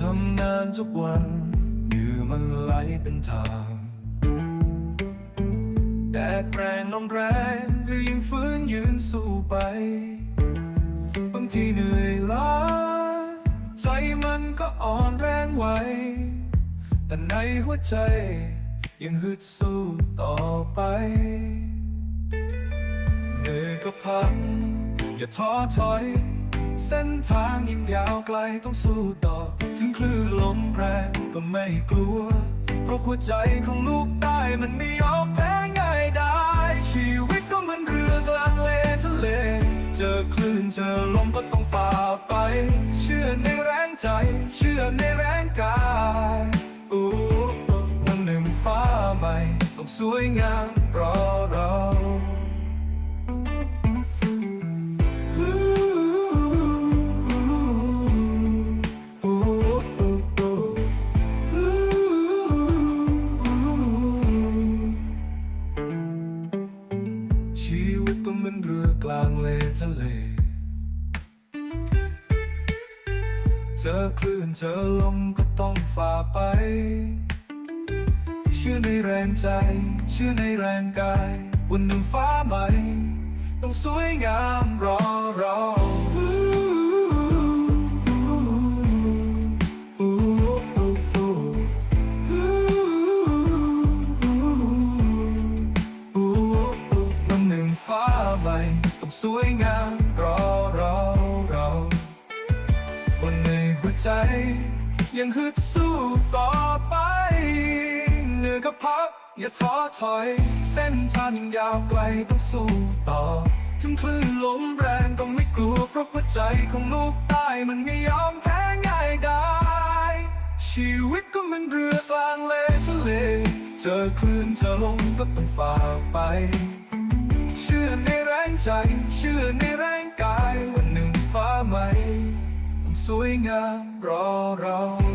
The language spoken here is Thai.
ทำงานทุกวันเหงื่อมันไหลเป็นทาง แดดแรงลมแรงก็ยังฟื้นยืนสู้ไป บางทีเหนื่อยล้า ใจมันก็อ่อนแรงไหว แต่ในหัวใจยังฮึดสู้ต่อไป เหนื่อยก็พัก อย่าท้อถอย เส้นทางยิ่งยาวไกลต้องสู้ต่อ ถึงคลื่นลมแรงก็ไม่กลัว เพราะหัวใจของลูกใต้มันไม่ยอมแพ้ง่ายได้ ชีวิตก็เหมือนเรือกลางเลทะเล เจอคลื่นเจอลมก็ต้องฝ่าไป เชื่อในแรงใจ เชื่อในแรงกายอู้วันหนึ่งฟ้าใหม่ต้องสวยงามรอรา กลางเลทะเล เจอคลื่นเจอลมก็ต้องฝ่าไป เชื่อในแรงใจ เชื่อในแรงกายวันหนึ่งฟ้าใหม่ต้องสวยงาม สวยงามรอเราเราวันในหัวใจ ยังฮึดสู้ต่อไปเหนื่อยก็พักอย่าท้อถอย เส้นทางยังยาวไกลต้องสู้ต่อ ถึงคลื่นลมแรงก็ไม่กลัวเพราะหัวใจของลูกใต้มันไม่ยอมแพ้ง่ายได้ชีวิตก็เหมันเรือกลางเลทะเล เจอคลื่นเจอลมก็ต้องฝ่าไป ใจ เชื่อในแรงกายวันหนึ่งฟ้าใหม่ต้องสวยงามรอเรา